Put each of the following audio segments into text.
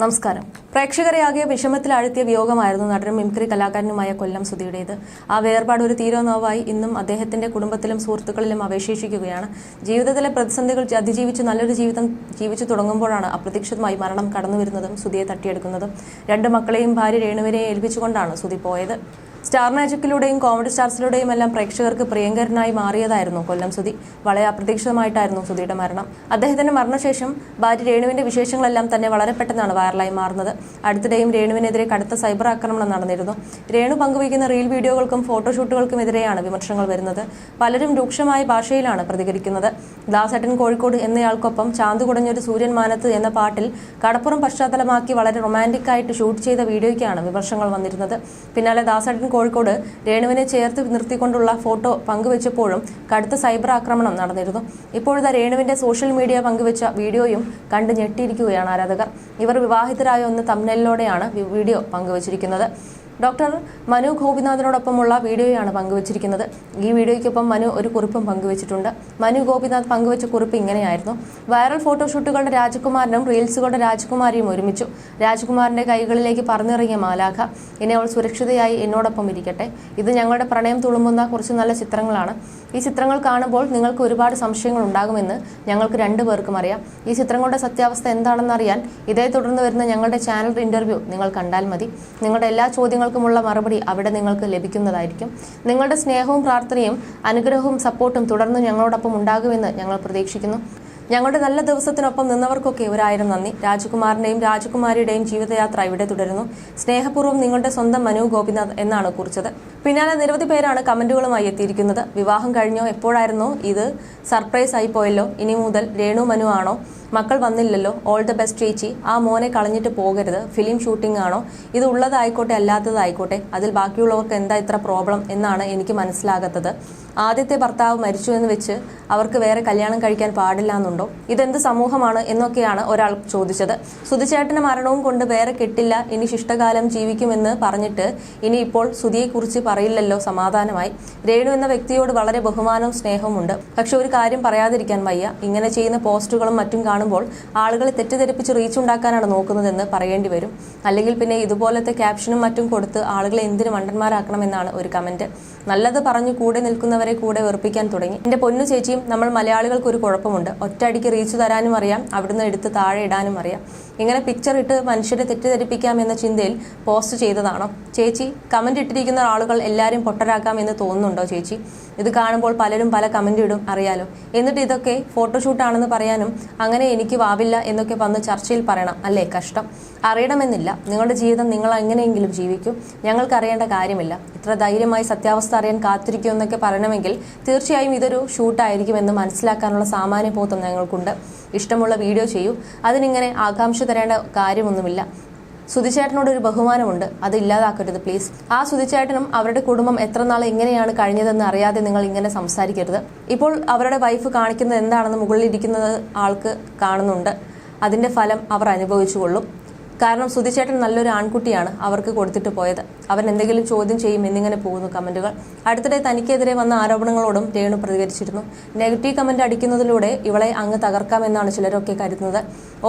നമസ്കാരം. പ്രേക്ഷകരെ ആകെ വിഷമത്തിലാഴ്ത്തിയ വിയോഗമായിരുന്നു നടനും മിംക്രി കലാകാരനുമായ കൊല്ലം സുധിയുടേത്. ആ വേർപാട് ഒരു തീരോനോവായി ഇന്നും അദ്ദേഹത്തിന്റെ കുടുംബത്തിലും സുഹൃത്തുക്കളിലും അവശേഷിക്കുകയാണ്. ജീവിതത്തിലെ പ്രതിസന്ധികൾ അതിജീവിച്ച് നല്ലൊരു ജീവിതം ജീവിച്ചു തുടങ്ങുമ്പോഴാണ് അപ്രതീക്ഷിതമായി മരണം കടന്നുവരുന്നതും സുധിയെ തട്ടിയെടുക്കുന്നതും. രണ്ട് മക്കളെയും ഭാര്യ രേണുവിനെയും ഏൽപ്പിച്ചുകൊണ്ടാണ് സുധി പോയത്. സ്റ്റാർ മാജിക്കിലൂടെയും കോമഡി സ്റ്റാർസിലൂടെയും എല്ലാം പ്രേക്ഷകർക്ക് പ്രിയങ്കരനായി മാറിയതായിരുന്നു കൊല്ലം സുധി. വളരെ അപ്രതീക്ഷിതമായിട്ടായിരുന്നു സുധിയുടെ മരണം. അദ്ദേഹത്തിന്റെ മരണശേഷം ഭാര്യ രേണുവിന്റെ വിശേഷങ്ങളെല്ലാം തന്നെ വളരെ പെട്ടെന്നാണ് വൈറലായി മാറുന്നത്. അടുത്തിടെയും രേണുവിനെതിരെ കടുത്ത സൈബർ ആക്രമണം നടന്നിരുന്നു. രേണു പങ്കുവയ്ക്കുന്ന റീൽ വീഡിയോകൾക്കും ഫോട്ടോഷൂട്ടുകൾക്കും ഫോട്ടോഷൂട്ടുകൾക്കുമെതിരെയാണ് വിമർശനങ്ങൾ വരുന്നത്. പലരും രൂക്ഷമായ ഭാഷയിലാണ് പ്രതികരിക്കുന്നത്. ദാസേട്ടൻ കോഴിക്കോട് എന്നയാൾക്കൊപ്പം ചാന്തു കുടഞ്ഞൊരു സൂര്യൻ മാനത്ത് എന്ന പാട്ടിൽ കടപ്പുറം പശ്ചാത്തലമാക്കി വളരെ റൊമാന്റിക് ആയിട്ട് ഷൂട്ട് ചെയ്ത വീഡിയോയ്ക്കാണ് വിമർശനങ്ങൾ വന്നിരുന്നത്. പിന്നാലെ ദാസേട്ടൻ കോഴിക്കോട് രേണുവിനെ ചേർത്ത് നിർത്തിക്കൊണ്ടുള്ള ഫോട്ടോ പങ്കുവച്ചപ്പോഴും കടുത്ത സൈബർ ആക്രമണം നടന്നിരുന്നു. ഇപ്പോഴത്തെ രേണുവിന്റെ സോഷ്യൽ മീഡിയ പങ്കുവച്ച വീഡിയോയും കണ്ട് ഞെട്ടിയിരിക്കുകയാണ് ആരാധകർ. ഇവർ വിവാഹിതരായ ഒന്ന് തമ്മിലോടെയാണ് വീഡിയോ പങ്കുവച്ചിരിക്കുന്നത്. ഡോക്ടർ മനു ഗോപിനാഥിനോടൊപ്പമുള്ള വീഡിയോയാണ് പങ്കുവച്ചിരിക്കുന്നത്. ഈ വീഡിയോയ്ക്കൊപ്പം മനു ഒരു കുറിപ്പും പങ്കുവച്ചിട്ടുണ്ട്. മനു ഗോപിനാഥ് പങ്കുവച്ച കുറിപ്പ് ഇങ്ങനെയായിരുന്നു. വൈറൽ ഫോട്ടോഷൂട്ടുകളുടെ രാജകുമാരനും റീൽസുകളുടെ രാജകുമാരിയും ഒരുമിച്ചു. രാജകുമാരന്റെ കൈകളിലേക്ക് പറഞ്ഞിറങ്ങിയ മാലാഖ ഇനി അവൾ സുരക്ഷിതയായി എന്നോടൊപ്പം ഇരിക്കട്ടെ. ഇത് ഞങ്ങളുടെ പ്രണയം തുളുമ്പുന്ന കുറച്ച് നല്ല ചിത്രങ്ങളാണ്. ഈ ചിത്രങ്ങൾ കാണുമ്പോൾ നിങ്ങൾക്ക് ഒരുപാട് സംശയങ്ങൾ ഉണ്ടാകുമെന്ന് ഞങ്ങൾക്ക് രണ്ടുപേർക്കും അറിയാം. ഈ ചിത്രങ്ങളുടെ സത്യാവസ്ഥ എന്താണെന്ന് അറിയാൻ ഇതേ തുടർന്ന് വരുന്ന ഞങ്ങളുടെ ചാനൽ ഇന്റർവ്യൂ നിങ്ങൾ കണ്ടാൽ മതി. നിങ്ങളുടെ എല്ലാ ചോദ്യങ്ങൾക്കുമുള്ള മറുപടി അവിടെ നിങ്ങൾക്ക് ലഭിക്കുന്നതായിരിക്കും. നിങ്ങളുടെ സ്നേഹവും പ്രാർത്ഥനയും അനുഗ്രഹവും സപ്പോർട്ടും തുടർന്ന് ഞങ്ങളോടൊപ്പം ഉണ്ടാകുമെന്ന് ഞങ്ങൾ പ്രതീക്ഷിക്കുന്നു. ഞങ്ങളുടെ നല്ല ദിവസത്തിനൊപ്പം നിന്നവർക്കൊക്കെ ഒരായിരം നന്ദി. രാജകുമാറിന്റെയും രാജകുമാരിയുടെയും ജീവിതയാത്ര ഇവിടെ തുടരുന്നു. സ്നേഹപൂർവം നിങ്ങളുടെ സ്വന്തം മനു ഗോപിനാഥ് എന്നാണ് കുറിച്ചത്. പിന്നാലെ നിരവധി പേരാണ് കമന്റുകളുമായി എത്തിയിരിക്കുന്നത്. വിവാഹം കഴിഞ്ഞോ എപ്പോഴായിരുന്നോ ഇത്? സർപ്രൈസ് ആയി പോയല്ലോ. ഇനി മുതൽ രേണു മനു ആണോ? മക്കൾ വന്നില്ലല്ലോ. ഓൾ ദ ബെസ്റ്റ് ചേച്ചി. ആ മോനെ കളഞ്ഞിട്ട് പോകരുത്. ഫിലിം ഷൂട്ടിംഗ് ആണോ? ഇത് ഉള്ളതായിക്കോട്ടെ അല്ലാത്തതായിക്കോട്ടെ? അതിൽ ബാക്കിയുള്ളവർക്ക് എന്താ ഇത്ര പ്രോബ്ലം എന്നാണ് എനിക്ക് മനസ്സിലാകാത്തത്. ആദ്യത്തെ ഭർത്താവ് മരിച്ചു എന്ന് വെച്ച് അവർക്ക് വേറെ കല്യാണം കഴിക്കാൻ പാടില്ല എന്നുണ്ടോ? ഇതെന്ത് സമൂഹമാണ് എന്നൊക്കെയാണ് ഒരാൾ ചോദിച്ചത്. സുധിച്ചേട്ടന്റെ മരണവും കൊണ്ട് വേറെ കെട്ടില്ല ഇനി ശിഷ്ടകാലം ജീവിക്കുമെന്ന് പറഞ്ഞിട്ട് ഇനി ഇപ്പോൾ സുധിയെക്കുറിച്ച് പറയില്ലല്ലോ സമാധാനമായി. രേണു എന്ന വ്യക്തിയോട് വളരെ ബഹുമാനവും സ്നേഹവും ഉണ്ട്. പക്ഷെ ഒരു കാര്യം പറയാതിരിക്കാൻ വയ്യ. ഇങ്ങനെ ചെയ്യുന്ന പോസ്റ്റുകളും മറ്റും കാണുമ്പോൾ ആളുകളെ തെറ്റിദ്ധരിപ്പിച്ച് റീച്ച് ഉണ്ടാക്കാനാണ് നോക്കുന്നതെന്ന് പറയേണ്ടി വരും. അല്ലെങ്കിൽ പിന്നെ ഇതുപോലത്തെ ക്യാപ്ഷനും മറ്റും കൊടുത്ത് ആളുകളെ എന്തിനു മണ്ടന്മാരാക്കണമെന്നാണ് ഒരു കമന്റ് നല്ലത് പറഞ്ഞു കൂടെ നിൽക്കുന്നവരെ കൂടെ വെറുപ്പിക്കാൻ തുടങ്ങി. എന്റെ പൊന്നു ചേച്ചിയും നമ്മൾ മലയാളികൾക്ക് ഒരു കുഴപ്പമുണ്ട്. ഒറ്റയടിക്ക് റീച്ച് തരാനും അറിയാം. അവിടുന്ന് എടുത്ത് താഴെ ഇടാനും അറിയാം. ഇങ്ങനെ പിക്ചർ ഇട്ട് മനുഷ്യരെ തെറ്റിദ്ധരിപ്പിക്കാം എന്ന ചിന്തയിൽ പോസ്റ്റ് ചെയ്തതാണോ? ചേച്ചി കമന്റ് ഇട്ടിരിക്കുന്ന ആളുകൾ എല്ലാവരും പൊട്ടരാക്കാം എന്ന് തോന്നുന്നുണ്ടോ ചേച്ചി? ഇത് കാണുമ്പോൾ പലരും പല കമന്റ് ഇടും അറിയാലോ. എന്നിട്ട് ഇതൊക്കെ ഫോട്ടോഷൂട്ടാണെന്ന് പറയാനും അങ്ങനെ എനിക്ക് വാവില്ല എന്നൊക്കെ വന്ന് ചർച്ചയിൽ പറയണം അല്ലേ? കഷ്ടം. അറിയണമെന്നില്ല. നിങ്ങളുടെ ജീവിതം നിങ്ങൾ എങ്ങനെയെങ്കിലും ജീവിക്കും. ഞങ്ങൾക്ക് അറിയേണ്ട കാര്യമില്ല. ഇത്ര ധൈര്യമായി സത്യാവസ്ഥ അറിയാൻ കാത്തിരിക്കും എന്നൊക്കെ പറയണമെങ്കിൽ തീർച്ചയായും ഇതൊരു ഷൂട്ടായിരിക്കുമെന്ന് മനസ്സിലാക്കാനുള്ള സാമാന്യ ബോധം ഞങ്ങൾക്കുണ്ട്. ഇഷ്ടമുള്ള വീഡിയോ ചെയ്യൂ. അതിനിങ്ങനെ ആകാംക്ഷ തരേണ്ട കാര്യമൊന്നുമില്ല. സുധിച്ചേട്ടനോട് ഒരു ബഹുമാനമുണ്ട്. അത് ഇല്ലാതാക്കരുത് പ്ലീസ് ആ സുധിച്ചേട്ടനും അവരുടെ കുടുംബം എത്ര നാൾ എങ്ങനെയാണ് കഴിഞ്ഞതെന്ന് അറിയാതെ നിങ്ങൾ ഇങ്ങനെ സംസാരിക്കരുത്. ഇപ്പോൾ അവരുടെ വൈഫ് കാണിക്കുന്നത് എന്താണെന്ന് മുകളിലിരിക്കുന്നത് ആൾക്ക് കാണുന്നുണ്ട്. അതിന്റെ ഫലം അവർ അനുഭവിച്ചുകൊള്ളും കാരണം സുധിച്ചേട്ടൻ നല്ലൊരു ആൺകുട്ടിയാണ് അവർക്ക് കൊടുത്തിട്ട് പോയത്. അവൻ എന്തെങ്കിലും ചോദ്യം ചെയ്യും എന്നിങ്ങനെ പോകുന്നു കമന്റുകൾ. അടുത്തിടെ തനിക്കെതിരെ വന്ന ആരോപണങ്ങളോടും രേണു പ്രതികരിച്ചിരുന്നു. നെഗറ്റീവ് കമന്റ് അടിക്കുന്നതിലൂടെ ഇവളെ അങ്ങ് തകർക്കാമെന്നാണ് ചിലരൊക്കെ കരുതുന്നത്.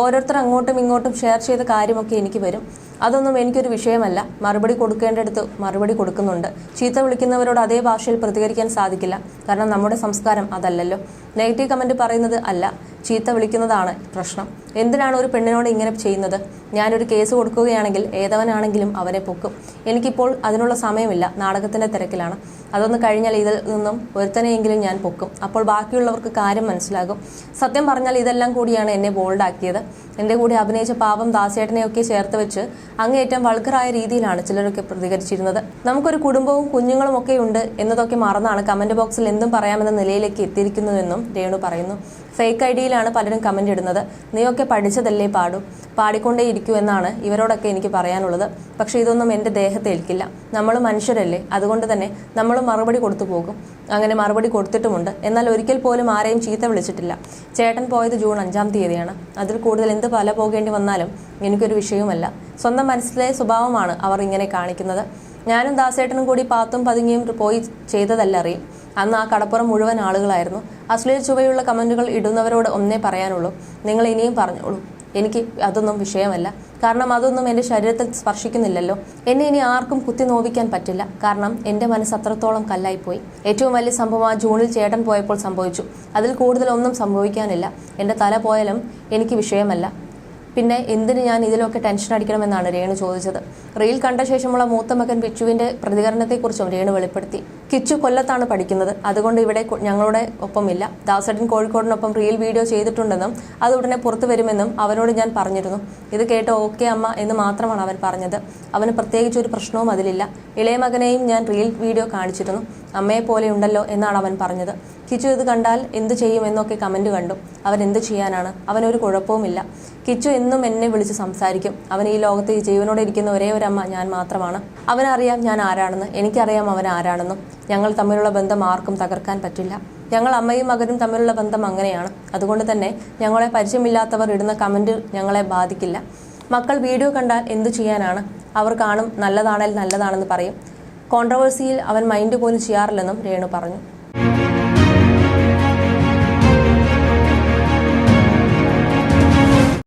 ഓരോരുത്തർ അങ്ങോട്ടും ഇങ്ങോട്ടും ഷെയർ ചെയ്ത കാര്യമൊക്കെ എനിക്ക് വരും. അതൊന്നും എനിക്കൊരു വിഷയമല്ല. മറുപടി കൊടുക്കേണ്ടടുത്ത് മറുപടി കൊടുക്കുന്നുണ്ട്. ചീത്ത വിളിക്കുന്നവരോട് അതേ ഭാഷയിൽ പ്രതികരിക്കാൻ സാധിക്കില്ല. കാരണം നമ്മുടെ സംസ്കാരം അതല്ലല്ലോ. നെഗറ്റീവ് കമന്റ് പറയുന്നത് അല്ല. ചീത്ത വിളിക്കുന്നതാണ് പ്രശ്നം. എന്തിനാണ് ഒരു പെണ്ണിനോട് ഇങ്ങനെ ചെയ്യുന്നത്? ഞാനൊരു കേസ് കൊടുക്കുകയാണെങ്കിൽ ഏതവനാണെങ്കിലും അവരെ പൊക്കും. എനിക്കിപ്പോൾ അതിനുള്ള സമയമില്ല. നാടകത്തിന്റെ തിരക്കിലാണ്. അതൊന്ന് കഴിഞ്ഞാൽ ഇതിൽ നിന്നും ഒരുത്തനെയെങ്കിലും ഞാൻ പൊക്കും. അപ്പോൾ ബാക്കിയുള്ളവർക്ക് കാര്യം മനസ്സിലാകും. സത്യം പറഞ്ഞാൽ ഇതെല്ലാം കൂടിയാണ് എന്നെ ബോൾഡാക്കിയത് എന്റെ കൂടെ അഭിനയിച്ച പാവം ദാസേട്ടനെയൊക്കെ ചേർത്ത് വെച്ച് അങ്ങേയറ്റം വൾഗറായ രീതിയിലാണ് ചിലരൊക്കെ പ്രതികരിച്ചിരുന്നത്. നമുക്കൊരു കുടുംബവും കുഞ്ഞുങ്ങളും ഒക്കെ ഉണ്ട് എന്നതൊക്കെ മറന്നാണ് കമന്റ് ബോക്സിൽ എന്തും പറയാമെന്ന നിലയിലേക്ക് എത്തിയിരിക്കുന്നതെന്നും രേണു പറയുന്നു. ഫേക്ക് ഐ ഡിയിലാണ് പലരും കമന്റ് ഇടുന്നത്. നീയൊക്കെ പഠിച്ചതല്ലേ പാടൂ? പാടിക്കൊണ്ടേ ഇരിക്കൂ എന്നാണ് ഇവരോടൊക്കെ എനിക്ക് പറയാനുള്ളത്. പക്ഷേ ഇതൊന്നും എന്റെ ദേഹത്തെ ഏൽക്കില്ല. നമ്മൾ മനുഷ്യരല്ലേ? അതുകൊണ്ട് തന്നെ നമ്മൾ മറുപടി കൊടുത്തു പോകും. അങ്ങനെ മറുപടി കൊടുത്തിട്ടുമുണ്ട്. എന്നാൽ ഒരിക്കൽ പോലും ആരെയും ചീത്ത വിളിച്ചിട്ടില്ല. ചേട്ടൻ പോയത് ജൂൺ അഞ്ചാം തീയതിയാണ്. അതിൽ കൂടുതൽ എന്ത് പല പോകേണ്ടി വന്നാലും എനിക്കൊരു വിഷയവുമല്ല സ്വന്തം മനസ്സിലെ സ്വഭാവമാണ് അവർ ഇങ്ങനെ കാണിക്കുന്നത്. ഞാനും ദാസേട്ടനും കൂടി പാത്തും പതുങ്ങിയും പോയി ചെയ്തതല്ല അറിയും. അന്ന് ആ കടപ്പുറം മുഴുവൻ ആളുകളായിരുന്നു. അശ്ലീല ചുവയുള്ള കമന്റുകൾ ഇടുന്നവരോട് ഒന്നേ പറയാനുള്ളൂ. നിങ്ങൾ ഇനിയും പറഞ്ഞോളൂ. എനിക്ക് അതൊന്നും വിഷയമല്ല. കാരണം അതൊന്നും എന്റെ ശരീരത്തിൽ സ്പർശിക്കുന്നില്ലല്ലോ. എന്നെ ഇനി ആർക്കും കുത്തി നോവിക്കാൻ പറ്റില്ല. കാരണം എന്റെ മനസ്സ് അത്രത്തോളം കല്ലായിപ്പോയി. ഏറ്റവും വലിയ സംഭവം ആ ജൂണിൽ ചേട്ടൻ പോയപ്പോൾ സംഭവിച്ചു. അതിൽ കൂടുതലൊന്നും സംഭവിക്കാനില്ല. എന്റെ തല പോയാലും എനിക്ക് വിഷയമല്ല. പിന്നെ എന്തിന് ഞാൻ ഇതിലൊക്കെ ടെൻഷൻ അടിക്കണമെന്നാണ് രേണു ചോദിച്ചത്. റീൽ കണ്ട ശേഷമുള്ള മൂത്ത മകൻ ബിച്ചുവിന്റെ പ്രതികരണത്തെക്കുറിച്ചും രേണു വെളിപ്പെടുത്തി. കിച്ചു കൊല്ലത്താണ് പഠിക്കുന്നത്. അതുകൊണ്ട് ഇവിടെ ഞങ്ങളുടെ ഒപ്പമില്ല. ദാസടൻ കോഴിക്കോടിനൊപ്പം റീൽ വീഡിയോ ചെയ്തിട്ടുണ്ടെന്നും അത് ഉടനെ പുറത്തു വരുമെന്നും അവനോട് ഞാൻ പറഞ്ഞിരുന്നു. ഇത് കേട്ട് ഓക്കെ അമ്മ എന്ന് മാത്രമാണ് അവൻ പറഞ്ഞത്. അവന് പ്രത്യേകിച്ച് ഒരു പ്രശ്നവും അതിലില്ല. ഇളയ മകനെയും ഞാൻ റീൽ വീഡിയോ കാണിച്ചിരുന്നു. അമ്മയെ പോലെ ഉണ്ടല്ലോ എന്നാണ് അവൻ പറഞ്ഞത്. കിച്ചു ഇത് കണ്ടാൽ എന്ത് ചെയ്യുമെന്നൊക്കെ കമന്റ് കണ്ടു. അവൻ എന്ത് ചെയ്യാനാണ്? അവനൊരു കുഴപ്പവുമില്ല. കിച്ചു എന്നും എന്നെ വിളിച്ച് സംസാരിക്കും. അവൻ ഈ ലോകത്ത് ജീവനോടെ ഇരിക്കുന്ന ഒരേ ഒരു അമ്മ ഞാൻ മാത്രമാണ്. അവനറിയാം ഞാൻ ആരാണെന്ന്. എനിക്കറിയാം അവൻ ആരാണെന്നും. ഞങ്ങൾ തമ്മിലുള്ള ബന്ധം ആർക്കും തകർക്കാൻ പറ്റില്ല. ഞങ്ങൾ അമ്മയും മകനും തമ്മിലുള്ള ബന്ധം അങ്ങനെയാണ്. അതുകൊണ്ട് തന്നെ ഞങ്ങളെ പരിചയമില്ലാത്തവർ ഇടുന്ന കമന്റ് ഞങ്ങളെ ബാധിക്കില്ല. മക്കൾ വീഡിയോ കണ്ടാൽ എന്തു ചെയ്യാനാണ്? അവർ കാണും നല്ലതാണെങ്കിൽ നല്ലതാണെന്ന് പറയും. കോൺട്രവേഴ്സിയിൽ അവൻ മൈൻഡ് പോലും ചെയ്യാറില്ലെന്നും രേണു പറഞ്ഞു.